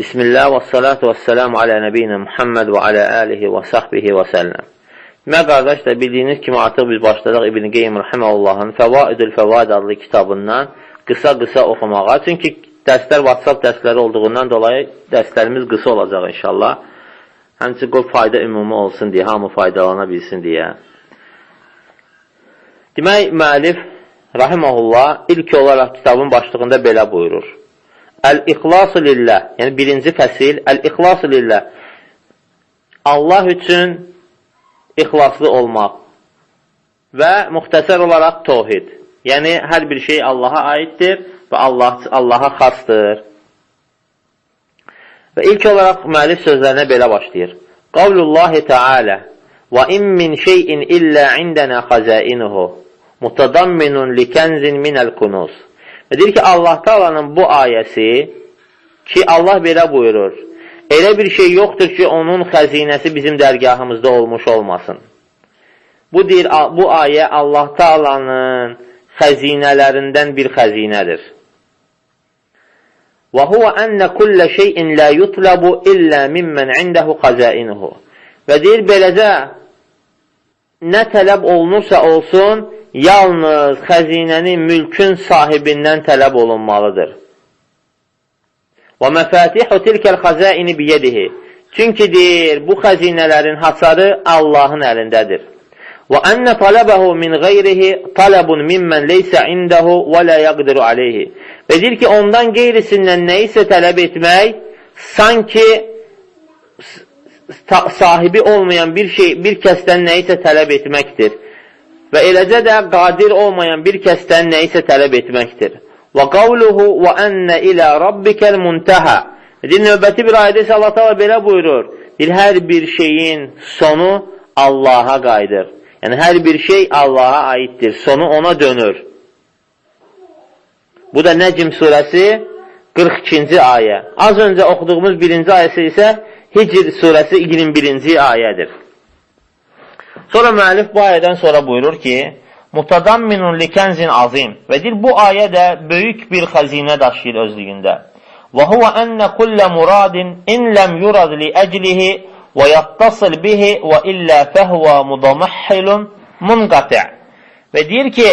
Bismillah və salatu və selamu alə nəbiyyə Muhammed və alə alihi və sahbihi və səlləm. Mən qardaşlar, bildiyiniz kimi artıq biz başladıq İbn-i Qeym Rəhiməullahın Fəvaidül Fəvaid adlı kitabından qısa-qısa oxumağa. Çünki dərslər WhatsApp dərsləri olduğundan dolayı dərslərimiz qısa olacaq inşallah. Həmçin qoy fayda ümumi olsun deyə, hamı faydalana bilsin deyə. Demək, müəllif Rahiməhullah ilk olaraq kitabın başlığında belə buyurur. Əl-İxlasu lillah, yəni birinci fəsil, Əl-İxlasu lillah, Allah üçün ixlaslı olmaq və müxtəsər olaraq tohid, yəni hər bir şey Allaha aiddir və Allah, Allaha xasdır. Və ilk olaraq müəllif sözlərinə belə başlayır. Qavlullahi Teala və in min şeyin illə indənə xəzainuhu mutadamminun likənzin minəl kunuz Və deyir ki, Allah Taalanın bu ayəsi ki, Allah belə buyurur, elə bir şey yoxdur ki, onun xəzinəsi bizim dərgahımızda olmuş olmasın. Bu, deyir, bu ayə Allah Taalanın xəzinələrindən bir xəzinədir. Və huvə ənə kullə şeyin lə yutlabu illə mimmən indəhu xəzainuhu. Və deyir, beləcə nə tələb olunursa olsun, yalnız xəzinəni mülkün sahibindən tələb olunmalıdır. Və məfatihu tilkəl xəzaini biyədihi. Çünki deyir, bu xəzinələrin hasarı Allahın əlindədir. Və ənə tələbəhu min qeyrihi tələbun mimmən leysə indəhu və lə yəqdiru aleyhi. Və deyir ki, ondan qeyrisindən nəyisə tələb etmək, sanki sahibi olmayan bir şey, bir kəsdən nəyisə tələb etməkdir. Və eləcə də qadir olmayan bir kəsdən nəyisə tələb etməkdir. Və qavluhu və ənnə ilə rabbikəl muntəhə. Deyir, növbəti bir ayədə isə Allah təala belə buyurur. Deyir, hər bir şeyin sonu Allaha qayıdır. Yəni, hər bir şey Allaha aiddir. Sonu ona dönür. Bu da Nəcm surəsi 42-ci ayə. Az öncə oxuduğumuz birinci ayəsi isə Hicr surəsi 21-ci ayədir. Sonra müəllif bu ayədən sonra buyurur ki, Mutadamminun likənzin azim və deyir, bu ayə də böyük bir xəzinə daşıyır özlüyündə. Və huvə ənnə kullə muradin in ləm yurad li əclihi və yattasıl bihi və illə fəhvə mudaməhhilun munqati' və deyir ki,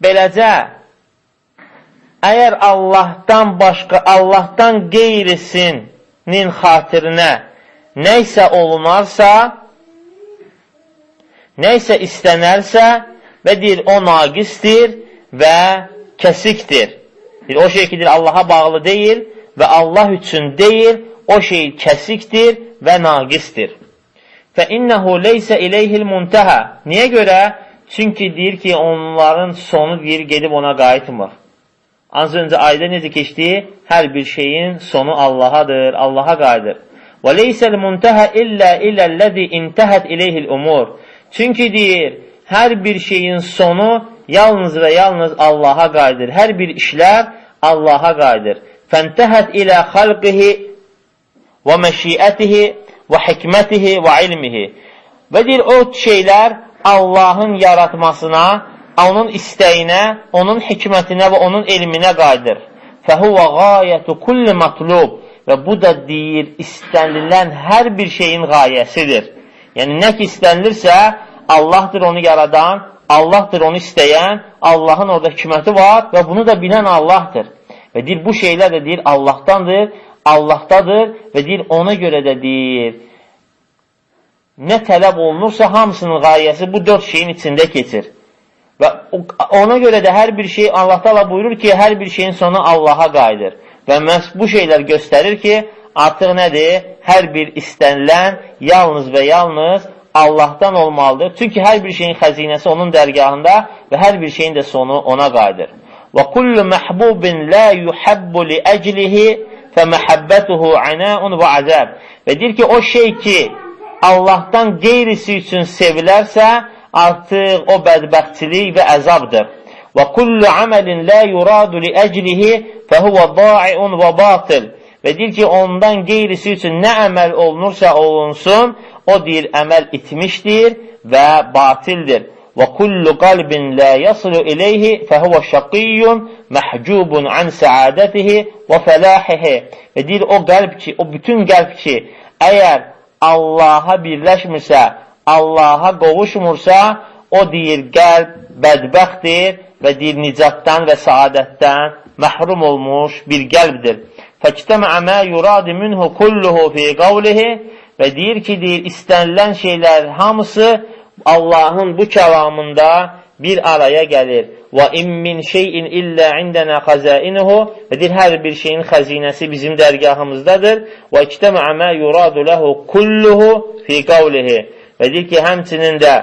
beləcə, əgər Allahdan başqa, Allahdan qeyrisinin xatirinə nəysə olunarsa, nə isə istənərsə və deyir, o naqisdir və kəsikdir. Deyir, o şey ki, deyir, Allaha bağlı deyil və Allah üçün deyil, o şey kəsikdir və naqisdir. Fə innəhu leysə iləyhil muntəhə. Niyə görə? Çünki deyir ki, onların sonu deyir, gedib ona qayıtmır. Az öncə ayda necə keçdi? Hər bir şeyin sonu Allahadır, Allaha qayıdır. Və leysəl muntəhə illə illəl-ləzi intəhət iləyhil umur. Çünki deyir, hər bir şeyin sonu yalnız və yalnız Allaha qayıdır. Hər bir işlər Allaha qayıdır. Fəntəhət ilə xalqihi və məşiətihi və hikmətihi və ilmihi. Və deyir, o şeylər Allahın yaratmasına, onun istəyinə, onun hikmətinə və onun elminə qayıdır. Fəhuvə qayətu kulli matlub və bu da deyir, istənilən hər bir şeyin qayəsidir. Yəni, nə ki istənilirsə, Allahdır onu yaradan, Allahdır onu istəyən, Allahın orada hikməti var və bunu da bilən Allahdır. Və deyir, bu şeylər də deyir, Allahdandır, Allahdadır və deyir, ona görə də deyir, nə tələb olunursa, hamısının qayəsi bu dörd şeyin içində keçir. Və ona görə də hər bir şey, Allah da buyurur ki, hər bir şeyin sonu Allaha qayıdır. Və məhz bu şeylər göstərir ki, artıq nədir? Hər bir istənilən yalnız və yalnız Allahdan olmalıdır. Çünki hər bir şeyin xəzinəsi onun dərgahında və hər bir şeyin də sonu ona qayıdır. Və kullu məhbubin la yuhabbu li əclihi fəməhəbbətuhu anaun və azab. Və deyir ki, o şey ki, Allahdan qeyrisi üçün sevilərsə, artıq o bədbəxtçilik və əzabdır. Və kullu amalin la yuradu li əclihi fəhuvə da'iun və batil. Və deyir ki, ondan qeyrisi üçün nə əməl olunursa olunsun, o deyir, əməl itmişdir və batildir. Və kullu qalbin la yaslu ilayhi fəhuvə şaqiyyun məhcubun an səadətihi və fəlahihi. Və deyir, o qəlb ki, o bütün qəlb ki, əgər Allaha birləşmirsə, Allaha qovuşmursa, o deyir, qəlb bədbəxtdir və deyir, nicatdan və saadətdən məhrum olmuş bir qəlbdir. Fəktəmə mə yuradi minhu kulluhu fi qavlihi və deyir ki, deyir, istənilən şeylər hamısı Allahın bu kəlamında bir araya gəlir. Və in min şeyin illə indənə xəzainuhu və deyir, hər bir şeyin xəzinəsi bizim dərgahımızdadır. Və ikhtəmə mə yuradu ləhu kulluhu fi qavlihi və deyir ki, həmçinin də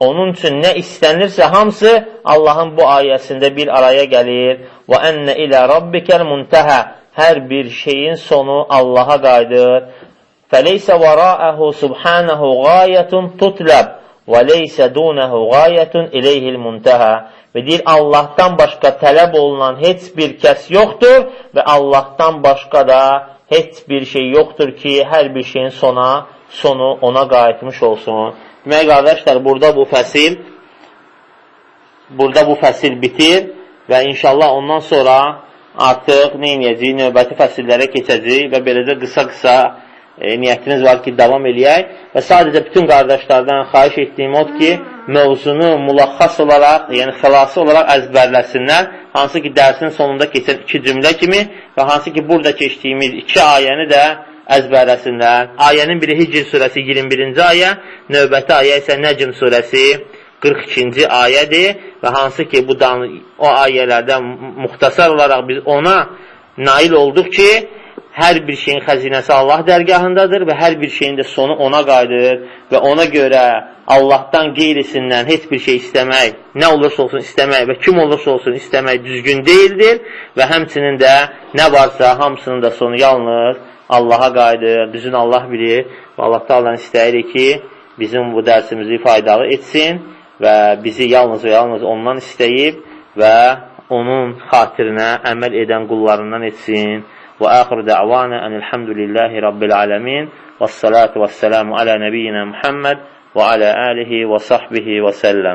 Onun üçün nə istənilirsə hamısı Allahın bu ayəsində bir araya gəlir. Və ənnə ilə rabbikəl muntəhə Hər bir şeyin sonu Allaha qayıdır. Fəleysə vəraəhu subhanəhu qayətun tutləb və leysə dunəhu qayətun iləyhil muntəhə. Və deyir, Allahdan başqa tələb olunan heç bir kəs yoxdur və Allahdan başqa da heç bir şey yoxdur ki, hər bir şeyin sona, sonu ona qayıtmış olsun. Demək, qardaşlar, burada bu fəsil burada bu fəsil bitir və inşallah ondan sonra artıq nə inəyəcək, növbəti fəsillərə keçəcək və beləcə qısa-qısa e, niyyətiniz var ki, davam eləyək. Və sadəcə bütün qardaşlardan xahiş etdiyim odur ki, mövzunu mulaxas olaraq, yəni xilası olaraq əzbərləsinlər, hansı ki, dərsin sonunda keçən iki cümlə kimi və hansı ki, burada keçdiyimiz iki ayəni də əzbərləsinlər. Ayənin biri Hicr surəsi 21-ci ayə, növbəti ayə isə Nəcm surəsi 42-ci ayədir və hansı ki, bu o ayələrdən muxtasar olaraq biz ona nail olduq ki, hər bir şeyin xəzinəsi Allah dərgahındadır və hər bir şeyin də sonu ona qayıdır və ona görə Allahdan qeyrisindən heç bir şey istəmək, nə olursa olsun istəmək və kim olursa olsun istəmək düzgün deyildir və həmçinin də nə varsa hamısının da sonu yalnız Allaha qayıdır, düzün Allah bilir və Allah da istəyirik ki, bizim bu dərsimizi faydalı etsin və bizi yalnız və yalnız ondan istəyib və onun xatirinə əməl edən qullarından etsin. وآخر دعوانا أن الحمد لله رب العالمين والصلاة والسلام على نبينا محمد وعلى آله وصحبه وسلم.